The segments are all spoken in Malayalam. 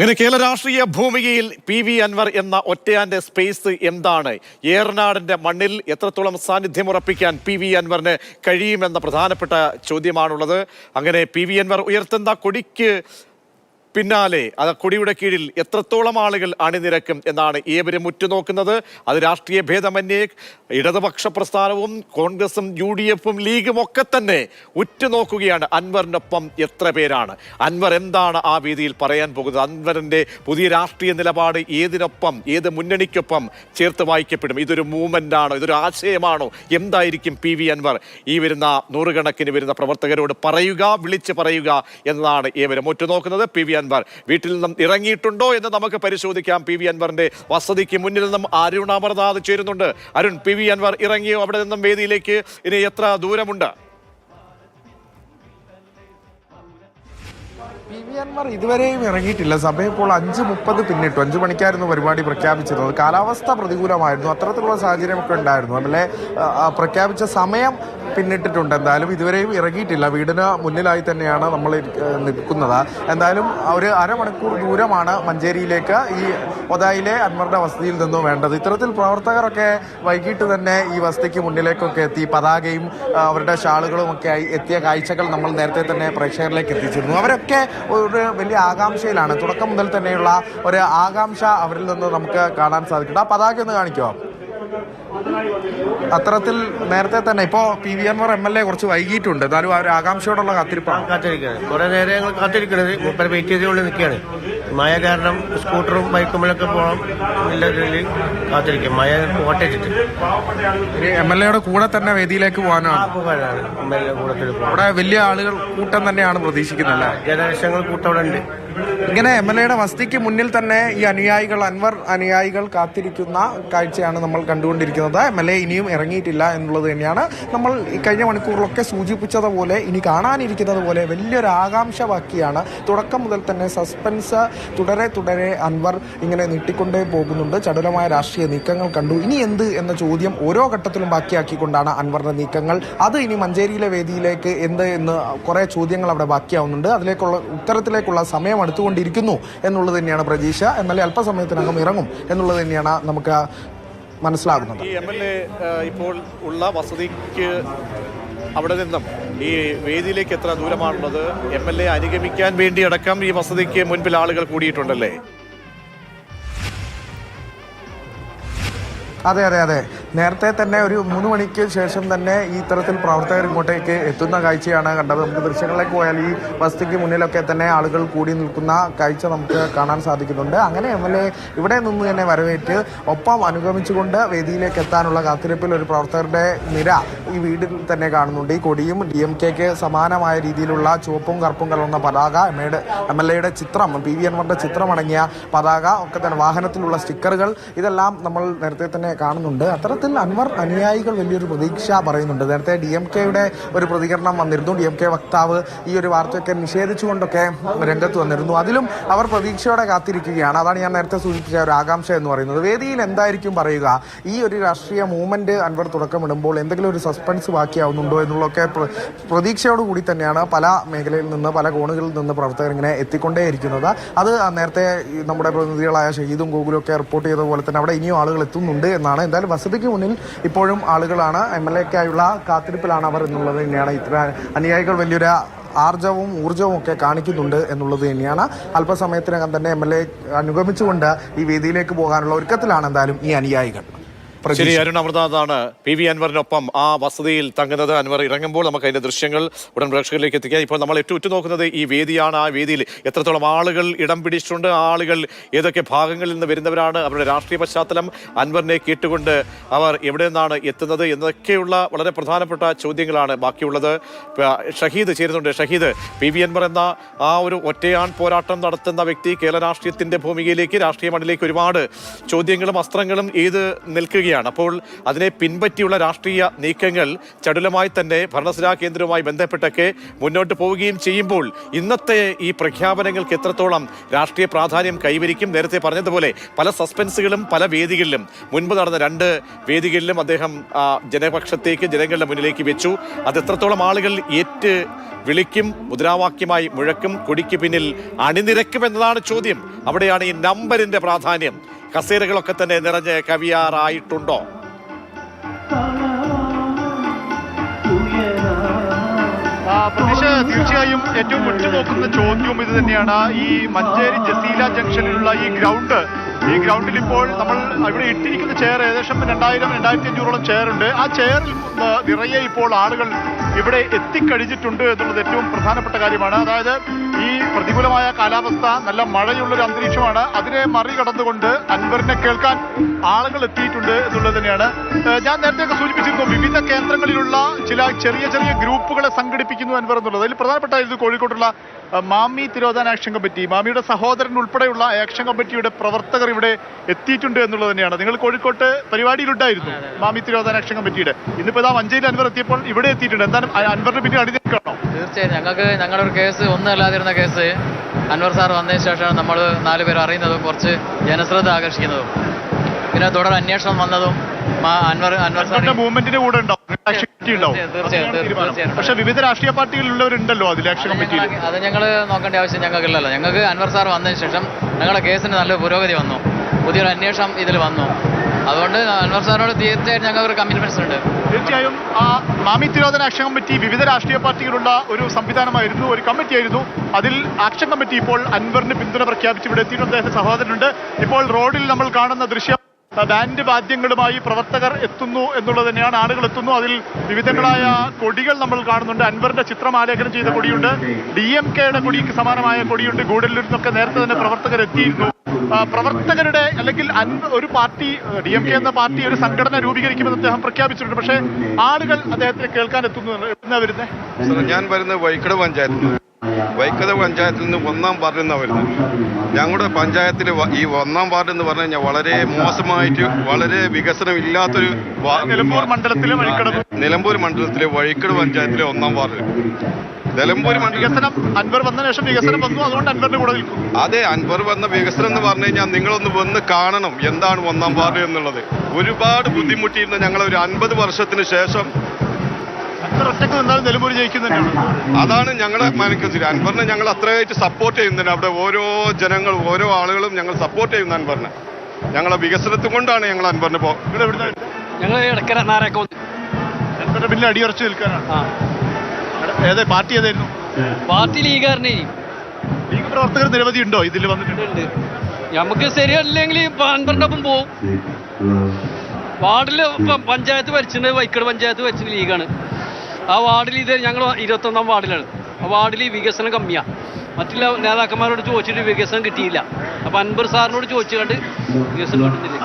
അങ്ങനെ കേരള രാഷ്ട്രീയ ഭൂമികയിൽ പി വി അൻവർ എന്ന ഒറ്റയാന്റെ സ്പേസ് എന്താണ്? ഏറനാടിന്റെ മണ്ണിൽ എത്രത്തോളം സാന്നിധ്യം ഉറപ്പിക്കാൻ പി വി അൻവറിന് കഴിയുമെന്ന പ്രധാനപ്പെട്ട ചോദ്യമാണുള്ളത്. അങ്ങനെ പി വി അൻവർ ഉയർത്തുന്ന കൊടിക്ക് പിന്നാലെ അത് കൊടിയുടെ കീഴിൽ എത്രത്തോളം ആളുകൾ അണിനിരക്കും എന്നാണ് ഏവരും ഉറ്റുനോക്കുന്നത്. അത് രാഷ്ട്രീയ ഭേദമന്യേ ഇടതുപക്ഷ പ്രസ്ഥാനവും കോൺഗ്രസും യു ഡി എഫും ലീഗും ഒക്കെ തന്നെ ഉറ്റുനോക്കുകയാണ്. അൻവറിനൊപ്പം എത്ര പേരാണ്? അൻവർ എന്താണ് ആ വേദിയിൽ പറയാൻ പോകുന്നത്? അൻവറിന്റെ പുതിയ രാഷ്ട്രീയ നിലപാട് ഏതിനൊപ്പം ഏത് മുന്നണിക്കൊപ്പം ചേർത്ത് വായിക്കപ്പെടും? ഇതൊരു മൂവ്മെന്റ് ആണോ ഇതൊരു ആശയമാണോ? എന്തായിരിക്കും പി വി അൻവർ ഈ വരുന്ന നൂറുകണക്കിന് വരുന്ന പ്രവർത്തകരോട് പറയുക വിളിച്ച് പറയുക എന്നതാണ് ഏവരും ഉറ്റുനോക്കുന്നത്. പി വി അൻവർ വീട്ടിൽ നിന്നും ഇറങ്ങിയിട്ടുണ്ടോ എന്ന് നമുക്ക് പരിശോധിക്കാം. പി വി അൻവറിന്റെ വസതിക്ക് മുന്നിൽ നിന്നും അരുൺ അമർനാഥ് ചേരുന്നുണ്ട്. അരുൺ പി വി അൻവർ ഇറങ്ങിയോ? അവിടെ നിന്നും വേദിയിലേക്ക് ഇനി എത്ര ദൂരമുണ്ട്? അൻവർ ഇതുവരെയും ഇറങ്ങിയിട്ടില്ല. സഭ ഇപ്പോൾ അഞ്ച് മുപ്പത് പിന്നിട്ടു. അഞ്ചു മണിക്കായിരുന്നു പരിപാടി പ്രഖ്യാപിച്ചിരുന്നത് കാലാവസ്ഥ പ്രതികൂലമായിരുന്നു. അത്തരത്തിലുള്ള സാഹചര്യമൊക്കെ ഉണ്ടായിരുന്നു. അതല്ലേ പ്രഖ്യാപിച്ച സമയം പിന്നിട്ടിട്ടുണ്ട്. എന്തായാലും ഇതുവരെയും ഇറങ്ങിയിട്ടില്ല. വീടിന് മുന്നിലായി തന്നെയാണ് നമ്മൾ നിൽക്കുന്നത്. എന്തായാലും ഒരു അരമണിക്കൂർ ദൂരമാണ് മഞ്ചേരിയിലേക്ക് ഈ ഒതായിലെ അൻവറിന്റെ വസതിയിൽ നിന്നും വേണ്ടത്. ഇത്തരത്തിൽ പ്രവർത്തകരൊക്കെ വൈകിട്ട് തന്നെ ഈ വസതിക്ക് മുന്നിലേക്കൊക്കെ എത്തി. പതാകയും അവരുടെ ഷാളുകളും ഒക്കെ എത്തിയ കാഴ്ചകൾ നമ്മൾ നേരത്തെ തന്നെ പ്രേക്ഷകരിലേക്ക് എത്തിച്ചിരുന്നു. അവരൊക്കെ ഒരു വലിയ ആകാംക്ഷയിലാണ്. തുടക്കം മുതൽ തന്നെയുള്ള ഒരു ആകാംക്ഷ അവരിൽ നിന്ന് നമുക്ക് കാണാൻ സാധിക്കും ആ പതാക ഒന്ന് കാണിക്കുമോ അത്തരത്തിൽ നേരത്തെ തന്നെ ഇപ്പോ P V Anvar M L A കുറച്ച് വൈകിട്ടുണ്ട് എന്നാലും ആ ഒരു ആകാംക്ഷയോടുള്ള കാത്തിരിപ്പാണ്. കാത്തിരിക്കുന്നത് കുറെ നേരം ഞങ്ങൾ കാത്തിരിക്കണത് വെയിറ്റ് ചെയ്തുകൊണ്ട് നിൽക്കുകയാണ്. മഴ കാരണം സ്കൂട്ടറും ബൈക്കുമ്പോഴൊക്കെ പോകാം നല്ല രീതിയിൽ കാത്തിരിക്കും. മഴ കോട്ടയിട്ടിട്ട് എം എൽ എയുടെ കൂടെ തന്നെ വേദിയിലേക്ക് പോകാനാണ്. പോകാനാണ്. എമ്മെല്ലാം കൂടത്തിൽ പോകാം. അവിടെ വലിയ ആളുകൾ കൂട്ടം തന്നെയാണ് പ്രതീക്ഷിക്കുന്നത് ജനലക്ഷങ്ങൾ കൂട്ടവിടെ ഉണ്ട്. ഇങ്ങനെ എം എൽ എയുടെ വസതിക്ക് മുന്നിൽ തന്നെ ഈ അനുയായികൾ അൻവർ അനുയായികൾ കാത്തിരിക്കുന്ന കാഴ്ചയാണ് നമ്മൾ കണ്ടുകൊണ്ടിരിക്കുന്നത്. എം എൽ എ ഇനിയും ഇറങ്ങിയിട്ടില്ല എന്നുള്ളത് തന്നെയാണ്. നമ്മൾ കഴിഞ്ഞ മണിക്കൂറിലൊക്കെ സൂചിപ്പിച്ചതുപോലെ ഇനി കാണാനിരിക്കുന്നത് പോലെ വലിയൊരു ആകാംക്ഷ ബാക്കിയാണ് തുടക്കം മുതൽ തന്നെ സസ്പെൻസ് തുടരെ തുടരെ അൻവർ ഇങ്ങനെ നീട്ടിക്കൊണ്ടേ പോകുന്നുണ്ട്. ചടുലമായ രാഷ്ട്രീയ നീക്കങ്ങൾ കണ്ടു. ഇനി എന്ത് എന്ന ചോദ്യം ഓരോ ഘട്ടത്തിലും ബാക്കിയാക്കിക്കൊണ്ടാണ് അൻവറിന്റെ നീക്കങ്ങൾ. അത് ഇനി മഞ്ചേരിയിലെ വേദിയിലേക്ക് എന്ത് എന്ന് കുറേ ചോദ്യങ്ങൾ അവിടെ ബാക്കിയാവുന്നുണ്ട്. അതിലേക്കുള്ള ഉത്തരത്തിലേക്കുള്ള സമയം അടുത്തുകൊണ്ടിരിക്കുന്നു എന്നുള്ളത് തന്നെയാണ് പ്രതീക്ഷ എന്നാലേ അല്പസമയത്തിനകം ഇറങ്ങും എന്നുള്ളത് തന്നെയാണ് നമുക്ക് മനസ്സിലാകുന്നത്. ഈ എം എൽ എ ഇപ്പോൾ ഉള്ള വസതിക്ക് അവിടെ നിന്നും ഈ വേദിയിലേക്ക് എത്ര ദൂരമാണുള്ളത്? എം എൽ എ അനുഗമിക്കാൻ വേണ്ടി അടക്കം ഈ വസതിക്ക് മുൻപിൽ ആളുകൾ കൂടിയിട്ടുണ്ടല്ലേ? അതെ അതെ അതെ. നേരത്തെ തന്നെ ഒരു മൂന്ന് മണിക്ക് ശേഷം തന്നെ ഈ ഇത്തരത്തിൽ പ്രവർത്തകർ ഇങ്ങോട്ടേക്ക് എത്തുന്ന കാഴ്ചയാണ് കണ്ടത്. നമുക്ക് ദൃശ്യങ്ങളിലേക്ക് പോയാൽ ഈ വസ്തുക്ക് മുന്നിലൊക്കെ തന്നെ ആളുകൾ കൂടി നിൽക്കുന്ന കാഴ്ച നമുക്ക് കാണാൻ സാധിക്കുന്നുണ്ട്. അങ്ങനെ എം എൽ എ ഇവിടെ നിന്ന് തന്നെ വരവേറ്റ് ഒപ്പം അനുഗമിച്ചുകൊണ്ട് വേദിയിലേക്ക് എത്താനുള്ള കാത്തിരിപ്പിൽ ഒരു പ്രവർത്തകരുടെ നിര ഈ വീടിൽ തന്നെ കാണുന്നുണ്ട്. ഈ കൊടിയും ഡി എം കെക്ക് സമാനമായ രീതിയിലുള്ള ചുവപ്പും കറുപ്പും കലർന്ന പതാക എം എയുടെ എം എൽ എയുടെ ചിത്രം പി വി എൻവറിന്റെ ചിത്രമടങ്ങിയ പതാക ഒക്കെ തന്നെ വാഹനത്തിലുള്ള സ്റ്റിക്കറുകൾ ഇതെല്ലാം നമ്മൾ നേരത്തെ തന്നെ കാണുന്നുണ്ട്. അത്തരത്തിൽ അൻവർ അനുയായികൾ വലിയൊരു പ്രതീക്ഷ പറയുന്നുണ്ട്. നേരത്തെ ഡി എം കെയുടെ ഒരു പ്രതികരണം വന്നിരുന്നു. ഡി എം കെ വക്താവ് ഈ ഒരു വാർത്തയൊക്കെ നിഷേധിച്ചുകൊണ്ടൊക്കെ രംഗത്ത് വന്നിരുന്നു. അതിലും അവർ പ്രതീക്ഷയോടെ കാത്തിരിക്കുകയാണ്. അതാണ് ഞാൻ നേരത്തെ സൂചിപ്പിച്ച ഒരു ആകാംക്ഷ എന്ന് പറയുന്നത്. വേദിയിൽ എന്തായിരിക്കും പറയുക? ഈ ഒരു രാഷ്ട്രീയ മൂവ്മെന്റ് അൻവർ തുടക്കമിടുമ്പോൾ എന്തെങ്കിലും ഒരു സസ്പെൻസ് ബാക്കിയാവുന്നുണ്ടോ എന്നുള്ളതൊക്കെ പ്രതീക്ഷയോടുകൂടി പ്രതീക്ഷയോട് കൂടി തന്നെയാണ് പല മേഖലയിൽ നിന്ന് പല കോണുകളിൽ നിന്ന് പ്രവർത്തകർ ഇങ്ങനെ എത്തിക്കൊണ്ടേയിരിക്കുന്നത്. അത് നേരത്തെ നമ്മുടെ പ്രതിനിധികളായ ഷഹീദും ഗൂഗിളും ഒക്കെ റിപ്പോർട്ട് ചെയ്ത പോലെ തന്നെ അവിടെ ഇനിയും ആളുകൾ എത്തുന്നുണ്ട് എന്നാണ്. എന്തായാലും വസതിക്ക് മുന്നിൽ ഇപ്പോഴും ആളുകളാണ്. എം എൽ എക്കായുള്ള കാത്തിരിപ്പിലാണ് അവർ എന്നുള്ളത് തന്നെയാണ്. ഇത്ര അനുയായികൾ വലിയൊരു ആർജവും ഊർജവും ഒക്കെ കാണിക്കുന്നുണ്ട് എന്നുള്ളത് തന്നെയാണ്. അല്പസമയത്തിനകം തന്നെ എം എൽ എ അനുഗമിച്ചുകൊണ്ട് ഈ വേദിയിലേക്ക് പോകാനുള്ള ഒരുക്കത്തിലാണ് എന്തായാലും ഈ അനുയായികൾ. ശരി അരുൺ അമൃതാഥാണ് പി വി അൻവറിനൊപ്പം ആ വസതിയിൽ തങ്ങുന്നത്. അൻവർ ഇറങ്ങുമ്പോൾ നമുക്ക് അതിന്റെ ദൃശ്യങ്ങൾ ഉടൻ പ്രേക്ഷകരിലേക്ക് എത്തിക്കാം ഇപ്പോൾ നമ്മൾ ഏറ്റവും ഉറ്റുനോക്കുന്നത് ഈ വേദിയാണ്. ആ വേദിയിൽ എത്രത്തോളം ആളുകൾ ഇടം പിടിച്ചിട്ടുണ്ട് ആളുകൾ ഏതൊക്കെ ഭാഗങ്ങളിൽ നിന്ന് വരുന്നവരാണ് അവരുടെ രാഷ്ട്രീയ പശ്ചാത്തലം അൻവറിനെ കേട്ടുകൊണ്ട് അവർ എവിടെ നിന്നാണ് എത്തുന്നത് എന്നൊക്കെയുള്ള വളരെ പ്രധാനപ്പെട്ട ചോദ്യങ്ങളാണ് ബാക്കിയുള്ളത്. ഷഹീദ് ചേരുന്നുണ്ട്. ഷഹീദ് പി വി അൻവർ എന്ന ആ ഒരു ഒറ്റയാൺ പോരാട്ടം നടത്തുന്ന വ്യക്തി കേരള രാഷ്ട്രീയത്തിന്റെ ഭൂമികയിലേക്ക് രാഷ്ട്രീയ മണ്ണിലേക്ക് ഒരുപാട് ചോദ്യങ്ങളും അസ്ത്രങ്ങളും ഏത് നിൽക്കുകയാണ് വരികയാണ് അപ്പോൾ അതിനെ പിൻപറ്റിയുള്ള രാഷ്ട്രീയ നീക്കങ്ങൾ ചടുലമായി തന്നെ ഭരണസിരാ കേന്ദ്രവുമായി ബന്ധപ്പെട്ടൊക്കെ മുന്നോട്ട് പോവുകയും ചെയ്യുമ്പോൾ ഇന്നത്തെ ഈ പ്രഖ്യാപനങ്ങൾക്ക് എത്രത്തോളം രാഷ്ട്രീയ പ്രാധാന്യം കൈവരിക്കും? നേരത്തെ പറഞ്ഞതുപോലെ പല സസ്പെൻസുകളും പല വേദികളിലും. മുൻപ് നടന്ന രണ്ട് വേദികളിലും അദ്ദേഹം ജനപക്ഷത്തേക്ക് ജനങ്ങളുടെ മുന്നിലേക്ക് വെച്ചു. അത് എത്രത്തോളം ആളുകൾ ഏറ്റ് വിളിക്കും മുദ്രാവാക്യമായി മുഴക്കും കൊടിക്ക് പിന്നിൽ അണിനിരക്കും എന്നതാണ് ചോദ്യം. അവിടെയാണ് ഈ നമ്പറിന്റെ പ്രാധാന്യം. കസേരകളൊക്കെ തന്നെ നിറഞ്ഞ് കവിയാറായിട്ടുണ്ടോ? തീർച്ചയായും ഏറ്റവും ഉറ്റുനോക്കുന്ന ചോദ്യവും ഇത് തന്നെയാണ്. ഈ മഞ്ചേരി ജസീല ജംഗ്ഷനിലുള്ള ഈ ഗ്രൗണ്ട്. ഈ ഗ്രൗണ്ടിൽ ഇപ്പോൾ നമ്മൾ ഇവിടെ ഇട്ടിരിക്കുന്ന ചെയർ ഏകദേശം രണ്ടായിരം രണ്ടായിരത്തി അഞ്ഞൂറോളം ചെയർ ഉണ്ട്. ആ ചെയറിൽ നിറയെ ഇപ്പോൾ ആളുകൾ ഇവിടെ എത്തിക്കഴിഞ്ഞിട്ടുണ്ട് എന്നുള്ളത് ഏറ്റവും പ്രധാനപ്പെട്ട കാര്യമാണ്. അതായത് ഈ പ്രതികൂലമായ കാലാവസ്ഥ നല്ല മഴയുള്ളൊരു അന്തരീക്ഷമാണ്. അതിനെ മറികടന്നുകൊണ്ട് അൻവറിനെ കേൾക്കാൻ ആളുകൾ എത്തിയിട്ടുണ്ട് എന്നുള്ളത് തന്നെയാണ്. ഞാൻ നേരത്തെയൊക്കെ സൂചിപ്പിച്ചിരുന്നു വിവിധ കേന്ദ്രങ്ങളിലുള്ള ചില ചെറിയ ചെറിയ ഗ്രൂപ്പുകളെ സംഘടിപ്പിക്കുന്നു അൻവർ എന്നുള്ളത്. അതിൽ പ്രധാനപ്പെട്ട ഇത് കോഴിക്കോട്ടുള്ള മാമി തിരോധാന ആക്ഷൻ കമ്മിറ്റി. മാമിയുടെ സഹോദരൻ ഉൾപ്പെടെയുള്ള ആക്ഷൻ കമ്മിറ്റിയുടെ പ്രവർത്തകർ ഇവിടെ എത്തിയിട്ടുണ്ട് എന്നുള്ളത് തന്നെയാണ്. നിങ്ങൾ കോഴിക്കോട്ട് പരിപാടിയിലുണ്ടായിരുന്നു മാമി തിരോധാന ആക്ഷൻ കമ്മിറ്റിയുടെ. ഇന്നിപ്പോ ഇതാ മഞ്ചേരി അൻവർ എത്തിയപ്പോൾ ഇവിടെ എത്തിയിട്ടുണ്ട്. അൻവറിന് പിന്നിൽ തീർച്ചയായും. ഞങ്ങൾക്ക് ഞങ്ങളുടെ ഒരു കേസ് ഒന്നല്ലാതിരുന്ന കേസ്. അൻവർ സാർ വന്നതിന് ശേഷമാണ് നമ്മൾ നാല് പേർ അറിയുന്നതും കുറച്ച് ജനശ്രദ്ധ ആകർഷിക്കുന്നതും. പിന്നെ തുടർ അന്വേഷണം വന്നതും അൻവർ അൻവർ സാറിന്റെ മൂവ്മെന്റിന്റെ കൂടെ ഉണ്ടാവും. പക്ഷെ വിവിധ രാഷ്ട്രീയ പാർട്ടികളിലുള്ളവരുണ്ടല്ലോ അതിൽ ആക്ഷൻ കമ്മിറ്റിയിൽ. അത് ഞങ്ങൾ നോക്കേണ്ട ആവശ്യം ഞങ്ങൾക്കില്ലല്ലോ. ഞങ്ങൾക്ക് അൻവർ സാർ വന്നതിന് ശേഷം ഞങ്ങളുടെ കേസിന് നല്ല പുരോഗതി വന്നു. പുതിയൊരു അന്വേഷണം ഇതിൽ വന്നു. അതുകൊണ്ട് അൻവർ സാറിനോട് തീർച്ചയായും ഞങ്ങൾക്ക് ഒരു കമ്മിറ്റ്മെന്റ്സ് ഉണ്ട്. തീർച്ചയായും ആ മാമി തിരോധന ആക്ഷൻ കമ്മിറ്റി വിവിധ രാഷ്ട്രീയ പാർട്ടികളുള്ള ഒരു സംവിധാനമായിരുന്നു ഒരു കമ്മിറ്റി ആയിരുന്നു. അതിൽ ആക്ഷൻ കമ്മിറ്റി ഇപ്പോൾ അൻവറിന് പിന്തുണ പ്രഖ്യാപിച്ച് ഇവിടെ എത്തിയിട്ടുണ്ട്. അദ്ദേഹത്തെ സഹോദരനുണ്ട്. ഇപ്പോൾ റോഡിൽ നമ്മൾ കാണുന്ന ദൃശ്യം ബാൻഡ് വാദ്യങ്ങളുമായി പ്രവർത്തകർ എത്തുന്നു എന്നുള്ളത് തന്നെയാണ്. ആളുകൾ എത്തുന്നു. അതിൽ വിവിധങ്ങളായ കൊടികൾ നമ്മൾ കാണുന്നുണ്ട്. അൻവറിന്റെ ചിത്രം ആലേഖനം ചെയ്ത കൊടിയുണ്ട്. ഡി എം കെയുടെ കൊടിക്ക് സമാനമായ കൊടിയുണ്ട്. ഗൂഡല്ലൂരിൽ നിന്നൊക്കെ നേരത്തെ തന്നെ പ്രവർത്തകർ എത്തിയിരുന്നു. പ്രവർത്തകരുടെ അല്ലെങ്കിൽ ഒരു പാർട്ടി ഡി എം കെ എന്ന പാർട്ടി ഒരു സംഘടന രൂപീകരിക്കുമെന്ന് അദ്ദേഹം പ്രഖ്യാപിച്ചിട്ടുണ്ട്. പക്ഷേ ആളുകൾ അദ്ദേഹത്തിന് കേൾക്കാൻ എത്തുന്നു എന്നാ വരുന്നത് ഞാൻ വരുന്നത് വൈക്കട പഞ്ചായത്തിൽ വൈക്കത വൈക്കട പഞ്ചായത്തിൽ നിന്ന് ഒന്നാം വാർഡിൽ നിന്നാണ് വരുന്നത്. ഞങ്ങളുടെ പഞ്ചായത്തിൽ ഈ ഒന്നാം വാർഡ് എന്ന് പറഞ്ഞു കഴിഞ്ഞാൽ വളരെ മോശമായിട്ട് വളരെ വികസനം ഇല്ലാത്തൊരു നിലമ്പൂർ മണ്ഡലത്തിലെ നിലമ്പൂർ മണ്ഡലത്തിലെ വഴിക്കട് പഞ്ചായത്തിലെ ഒന്നാം വാർഡ് നിലമ്പൂർ വികസനം അൻവർ വന്ന ശേഷം വികസനം വന്നു. അതുകൊണ്ട് അൻവറിന്റെ കൂടെ നിൽക്കും. അതെ അൻവർ വന്ന വികസനം എന്ന് പറഞ്ഞു കഴിഞ്ഞാൽ നിങ്ങളൊന്ന് വന്ന് കാണണം എന്താണ് ഒന്നാം വാർഡ് എന്നുള്ളത്. ഒരുപാട് ബുദ്ധിമുട്ടിയിരുന്ന ഞങ്ങൾ ഒരു അൻപത് വർഷത്തിന് ശേഷം. അൻവർ ഒറ്റയ്ക്ക് നിന്നാലും നിലമ്പൂർ ജയിക്കും തന്നെയാണ് അതാണ് ഞങ്ങളെ മനസ്സിൽ അൻവറിനെ ഞങ്ങൾ അത്രയായിട്ട് സപ്പോർട്ട് ചെയ്യുന്നുണ്ട്. അവിടെ ഓരോ ജനങ്ങളും ഓരോ ആളുകളും ഞങ്ങൾ സപ്പോർട്ട് ചെയ്യുന്നു അൻവറിനെ. ഞങ്ങളെ വികസനത്തിൽ കൊണ്ടാണ് ഞങ്ങൾ അൻവറിനെ പോകുന്നത് ഞങ്ങൾ ഇടക്കര നാരാക്കോ അൻവറിന്റെ ബില്ല് അടിയുറച്ച് നിൽക്കാനാണ്. ഏത് പാർട്ടി ഏതായിരുന്നു? പാർട്ടി ലീഗാരനെ ലീഗ് പ്രവർത്തകർ നിരവധി ഉണ്ടോ? ഇതിൽ വന്നിട്ടുണ്ട്. നമുക്ക് ശരിയല്ലെങ്കിൽ പന്ത്രണ്ടപ്പം പോവും. വാർഡിൽ പഞ്ചായത്ത് ഭരിച്ചിട്ടുണ്ട് വൈക്കട് പഞ്ചായത്ത് ഭരിച്ചിട്ട് ലീഗാണ്. ആ വാർഡിൽ ഇത് ഞങ്ങൾ ഇരുപത്തൊന്നാം വാർഡിലാണ്. ആ വാർഡിൽ വികസനം കമ്മിയാണ് മറ്റുള്ള നേതാക്കന്മാരോട് ചോദിച്ചിട്ട് വികസനം കിട്ടിയില്ല. അപ്പൊ അൻപർ സാറിനോട് ചോദിച്ചുകൊണ്ട് വികസനം കിട്ടുന്നില്ല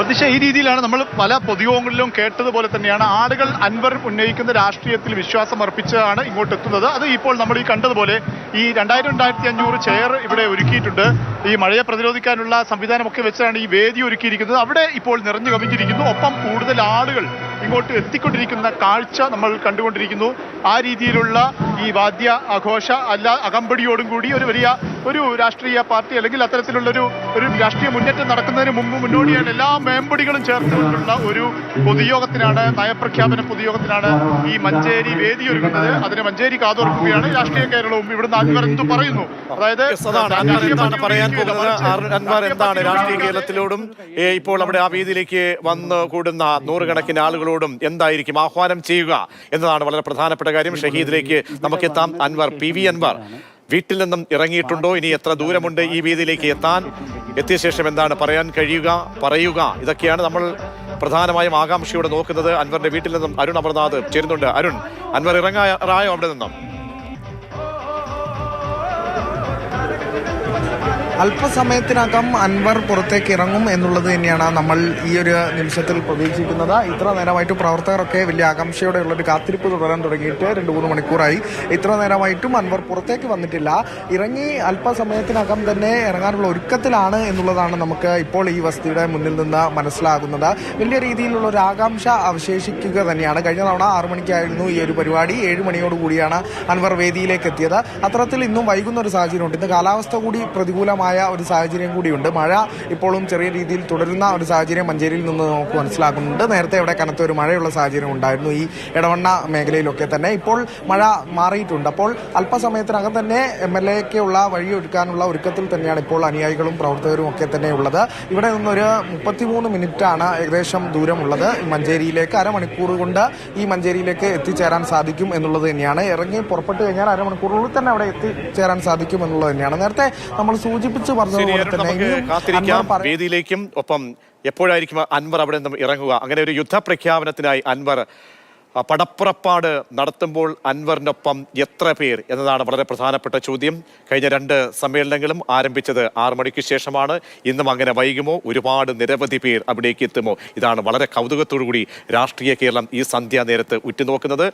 പ്രതീക്ഷ ഈ രീതിയിലാണ് നമ്മൾ പല പൊതുയോഗങ്ങളിലും കേട്ടതുപോലെ തന്നെയാണ് ആളുകൾ അൻവർ ഉന്നയിക്കുന്ന രാഷ്ട്രീയത്തിൽ വിശ്വാസം അർപ്പിച്ചാണ് ഇങ്ങോട്ട് എത്തുന്നത്. അത് ഇപ്പോൾ നമ്മൾ ഈ കണ്ടതുപോലെ ഈ രണ്ടായിരം രണ്ടായിരത്തി അഞ്ഞൂറ് ചെയർ ഇവിടെ ഒരുക്കിയിട്ടുണ്ട്. ഈ മഴയെ പ്രതിരോധിക്കാനുള്ള സംവിധാനമൊക്കെ വെച്ചാണ് ഈ വേദി ഒരുക്കിയിരിക്കുന്നത്. അവിടെ ഇപ്പോൾ നിറഞ്ഞു കവിഞ്ഞിരിക്കുന്നു. ഒപ്പം കൂടുതൽ ആളുകൾ ഇങ്ങോട്ട് എത്തിക്കൊണ്ടിരിക്കുന്ന കാഴ്ച നമ്മൾ കണ്ടുകൊണ്ടിരിക്കുന്നു. ആ രീതിയിലുള്ള ഈ വാദ്യ ആഘോഷ അല്ല അകമ്പടിയോടും കൂടി ഒരു വലിയ ഒരു രാഷ്ട്രീയ പാർട്ടി അല്ലെങ്കിൽ അത്തരത്തിലുള്ള ഒരു ഒരു രാഷ്ട്രീയ മുന്നേറ്റം നടക്കുന്നതിന് മുമ്പ് മുന്നോടിയാണ് എല്ലാ മേമ്പടികളും ചേർത്തുകൊണ്ടുള്ള ഒരു പൊതുയോഗത്തിനാണ് നയപ്രഖ്യാപന പൊതുയോഗത്തിനാണ് ഈ മഞ്ചേരി വേദി ഒരുങ്ങുന്നത്. അതിന് മഞ്ചേരി കാതോർക്കുകയാണ്. രാഷ്ട്രീയ കേരളവും ഇവിടുന്ന് അൻവർ എന്ത് പറയുന്നു. അതായത് എന്താണ് പറയാൻ ഇരിക്കുകയില്ല. പോകുന്നത്? അൻവർ എന്താണ് രാഷ്ട്രീയ കേരളത്തിലോടും ഇപ്പോൾ അവിടെ ആ വേദിയിലേക്ക് വന്ന് കൂടുന്ന നൂറുകണക്കിന് ആളുകളോടും എന്തായിരിക്കും ആഹ്വാനം ചെയ്യുക എന്നതാണ് വളരെ പ്രധാനപ്പെട്ട കാര്യം. ഷഹീദിലേക്ക് നമുക്ക് നമുക്കെത്താം അൻവർ പി വി അൻവർ. വീട്ടിൽ നിന്നും ഇറങ്ങിയിട്ടുണ്ടോ? ഇനി എത്ര ദൂരമുണ്ട് ഈ വീതിയിലേക്ക് എത്താൻ? എത്തിയ ശേഷം എന്താണ് പറയാൻ കഴിയുക പറയുക? ഇതൊക്കെയാണ് നമ്മൾ പ്രധാനമായും ആകാംക്ഷയോടെ നോക്കുന്നത്. അൻവറിന്റെ വീട്ടിൽ നിന്നും അരുൺ അമർനാഥ് ചേരുന്നുണ്ട്. അരുൺ അൻവർ ഇറങ്ങാറായോ അവിടെ നിന്നും? അല്പസമയത്തിനകം അൻവർ പുറത്തേക്ക് ഇറങ്ങും എന്നുള്ളത് തന്നെയാണ് നമ്മൾ ഈ ഒരു നിമിഷത്തിൽ പ്രതീക്ഷിക്കുന്നത്. ഇത്ര നേരമായിട്ട് പ്രവർത്തകരൊക്കെ വലിയ ആകാംക്ഷയോടെയുള്ള ഒരു കാത്തിരിപ്പ് തുടരാൻ തുടങ്ങിയിട്ട് രണ്ട് മൂന്ന് മണിക്കൂറായി. ഇത്ര നേരമായിട്ടും അൻവർ പുറത്തേക്ക് വന്നിട്ടില്ല. ഇറങ്ങി അല്പസമയത്തിനകം തന്നെ ഇറങ്ങാനുള്ള ഒരുക്കത്തിലാണ് എന്നുള്ളതാണ് നമുക്ക് ഇപ്പോൾ ഈ വസ്തുയുടെ മുന്നിൽ നിന്ന് മനസ്സിലാകുന്നത്. വലിയ രീതിയിലുള്ള ഒരു ആകാംക്ഷ അവശേഷിക്കുക തന്നെയാണ്. കഴിഞ്ഞ തവണ ആറു മണിക്കായിരുന്നു ഈ ഒരു പരിപാടി. ഏഴ് മണിയോടുകൂടിയാണ് അൻവർ വേദിയിലേക്ക് എത്തിയത്. അത്തരത്തിൽ ഇന്നും വൈകുന്ന ഒരു സാഹചര്യമുണ്ട്. ഇന്ന് കാലാവസ്ഥ കൂടി പ്രതികൂലമായ ഒരു സാഹചര്യം കൂടിയുണ്ട്. മഴ ഇപ്പോഴും ചെറിയ രീതിയിൽ തുടരുന്ന ഒരു സാഹചര്യം മഞ്ചേരിയിൽ നിന്ന് നമുക്ക് മനസ്സിലാക്കുന്നുണ്ട്. നേരത്തെ ഇവിടെ കനത്ത ഒരു മഴയുള്ള സാഹചര്യം ഉണ്ടായിരുന്നു ഈ ഇടവണ്ണ മേഖലയിലൊക്കെ തന്നെ. ഇപ്പോൾ മഴ മാറിയിട്ടുണ്ട്. അപ്പോൾ അല്പസമയത്തിനകം തന്നെ എം എൽ എക്കുള്ള വഴിയൊരുക്കാനുള്ള ഒരുക്കത്തിൽ തന്നെയാണ് ഇപ്പോൾ അനുയായികളും പ്രവർത്തകരും ഒക്കെ തന്നെ ഉള്ളത്. ഇവിടെ നിന്നൊരു മുപ്പത്തിമൂന്ന് മിനിറ്റാണ് ഏകദേശം ദൂരമുള്ളത്. മഞ്ചേരിയിലേക്ക് അരമണിക്കൂർ കൊണ്ട് ഈ മഞ്ചേരിയിലേക്ക് എത്തിച്ചേരാൻ സാധിക്കും എന്നുള്ളത് തന്നെയാണ്. ഇറങ്ങി പുറപ്പെട്ടു കഴിഞ്ഞാൽ അരമണിക്കൂറിനുള്ളിൽ തന്നെ അവിടെ എത്തിച്ചേരാൻ സാധിക്കും എന്നുള്ളത് തന്നെയാണ്. നേരത്തെ നമ്മൾ സൂചിപ്പിച്ച് കാത്തിരിക്കാം. അൻവർ വേദിയിലേക്കും ഒപ്പം എപ്പോഴായിരിക്കും അൻവർ അവിടെ നിന്നും ഇറങ്ങുക? അങ്ങനെ ഒരു യുദ്ധപ്രഖ്യാപനത്തിനായി അൻവർ ആ, പടപ്പുറപ്പാട് നടത്തുമ്പോൾ അൻവറിനൊപ്പം എത്ര പേർ എന്നതാണ് വളരെ പ്രധാനപ്പെട്ട ചോദ്യം. കഴിഞ്ഞ രണ്ട് സമ്മേളനങ്ങളും ആരംഭിച്ചത് ആറു മണിക്ക് ശേഷമാണ്. ഇന്നും അങ്ങനെ വൈകുമോ? ഒരുപാട് നിരവധി പേർ അവിടേക്ക് എത്തുമോ? ഇതാണ് വളരെ കൗതുകത്തോടു കൂടി രാഷ്ട്രീയ കേരളം ഈ സന്ധ്യാ നേരത്ത് ഉറ്റുനോക്കുന്നത്.